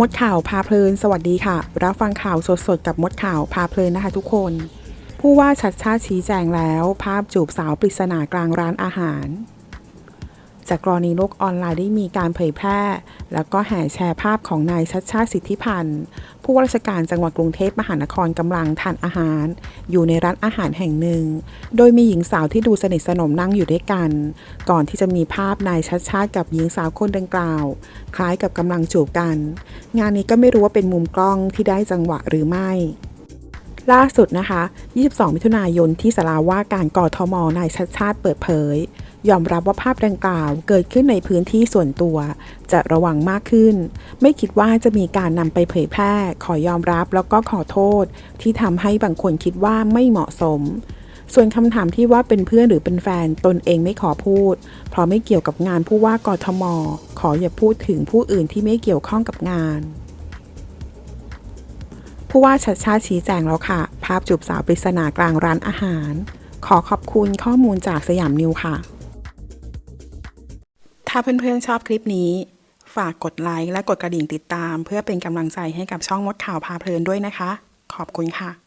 มดข่าวพาเพลิน สวัสดีค่ะ รับฟังข่าวสดๆ กับมดข่าวพาเพลินนะคะทุกคน ผู้ว่าชัดชาติชี้แจงแล้ว ภาพจูบสาวปริศนากลางร้านอาหาร จากกรณีโลกออนไลน์ได้มีการเผยแพร่ แล้วก็แห่แชร์ภาพของนายชัดชาติสิทธิพันธ์ ผู้ว่าราชการจังหวัดกรุงเทพมหานครกำลังทานอาหาร อยู่ในร้านอาหารแห่งหนึ่ง โดยมีหญิงสาวที่ดูสนิทสนมนั่งอยู่ด้วยกัน ก่อนที่จะมีภาพนายชัดชาติกับหญิงสาวคนดังกล่าว คล้ายกับกำลังจูบกัน งานนี้ก็ไม่รู้ว่าเป็นมุมกล้องที่ได้จังหวะหรือไม่ ล่าสุดนะคะ 22 มิถุนายนที่สาราว่าการกทมนายชัดชาติเปิดเผย ยอมรับว่าภาพดังกล่าวเกิดขึ้นในพื้นที่ส่วนตัว จะระวังมากขึ้น ไม่คิดว่าจะมีการนำไปเผยแพร่ ขอยอมรับแล้วก็ขอโทษ ที่ทำให้บางคนคิดว่าไม่เหมาะสม ส่วนคำถามที่ว่าเป็นเพื่อนหรือเป็นแฟนตนเองไม่ขอพูด เพราะไม่เกี่ยวกับงานผู้ว่ากทม ขออย่าพูดถึงผู้อื่นที่ไม่เกี่ยวข้องกับงานผู้ว่าชัดชาติชี้แจงแล้วค่ะ ภาพจูบสาวปริศนากลางร้านอาหาร ขอขอบคุณข้อมูลจากสยามนิวค่ะ ถ้าเพื่อนๆชอบคลิปนี้ ฝากกดไลค์และกดกระดิ่งติดตาม เพื่อเป็นกำลังใจให้กับช่องมดข่าวพาเพลินด้วยนะคะ ขอบคุณค่ะ